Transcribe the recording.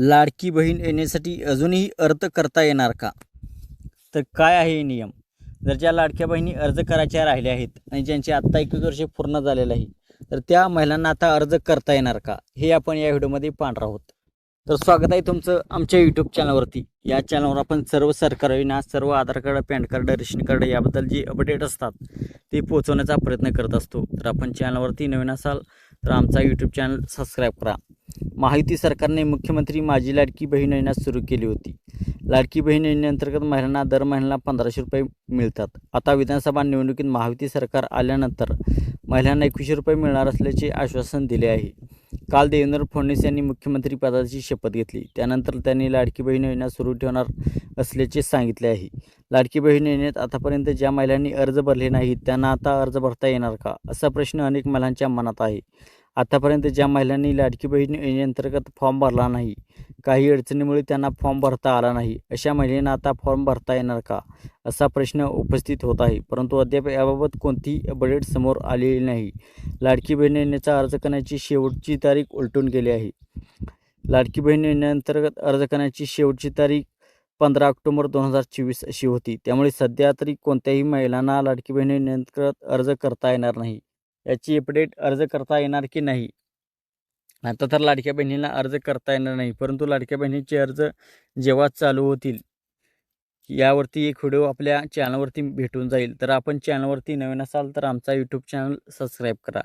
लाडकी बहीण येण्यासाठी अजूनही अर्ज करता येणार का? तर काय आहे हे नियम? जर ज्या लाडक्या बहिणी अर्ज करायच्या राहिल्या आहेत आणि ज्यांचे आत्ता एकवीस वर्षे पूर्ण झालेलं आहे तर त्या महिलांना आता अर्ज करता येणार का? हे आपण या व्हिडिओमध्ये पाहणार आहोत. तर स्वागत आहे तुमचं आमच्या यूट्यूब चॅनलवरती या चॅनलवर आपण सर्व सरकार योजना सर्व Aadhaar card pan card ration card याबद्दल जे अपडेट असतात ते पोहोचवण्याचा प्रयत्न करत असतो. तर आपण चॅनलवरती नवीन असाल तर आमचा यूट्यूब चॅनल सबस्क्राईब करा. महायुती सरकारने मुख्यमंत्री माझी लाडकी बहीण योजना सुरू केली होती. लाडकी बहीण योजनेअंतर्गत महिलांना दर महिन्याला पंधराशे रुपये मिळतात. आता विधानसभा निवडणुकीत महायुती सरकार आल्यानंतर महिलांना एकवीसशे रुपये मिळणार असल्याचे आश्वासन दिले आहे. काल देवेंद्र फडणवीस यांनी मुख्यमंत्री पदाची शपथ घेतली. त्यानंतर त्यांनी लाडकी बहीण योजना सुरू ठेवणार असल्याचे सांगितले आहे. लाडकी बहीण योजनेत आतापर्यंत ज्या महिलांनी अर्ज भरले नाहीत त्यांना आता अर्ज भरता येणार का? असा प्रश्न अनेक महिलांच्या मनात आहे. आतापर्यंत ज्या महिलांनी लाडकी बहीण योजनेअंतर्गत फॉर्म भरला नाही काही अडचणीमुळे त्यांना फॉर्म भरता आला नाही अशा महिलांना आता फॉर्म भरता येणार का? असा प्रश्न उपस्थित होत आहे. परंतु अद्याप याबाबत कोणतीही अपडेट समोर आलेली नाही. लाडकी बहीण योजनेचा अर्ज करण्याची शेवटची तारीख उलटून गेली आहे. लाडकी बहीण योजनेअंतर्गत अर्ज करण्याची शेवटची तारीख पंधरा ऑक्टोबर दोन हजार चोवीस अशी होती. त्यामुळे सध्या तरी कोणत्याही महिलांना लाडकी बहीण योजनेअंतर्गत अर्ज करता येणार नाही. याची अपडेट अर्ज करता येणार की नाही? आता तर लाडक्या बहिणीला अर्ज करता येणार नाही परंतु लाडक्या बहिणीचे अर्ज जेव्हा चालू होतील यावरती एक व्हिडिओ आपल्या चॅनलवरती भेटून जाईल. तर आपण चॅनलवरती नवीन असाल तर आमचा यूट्यूब चॅनल सबस्क्राईब करा.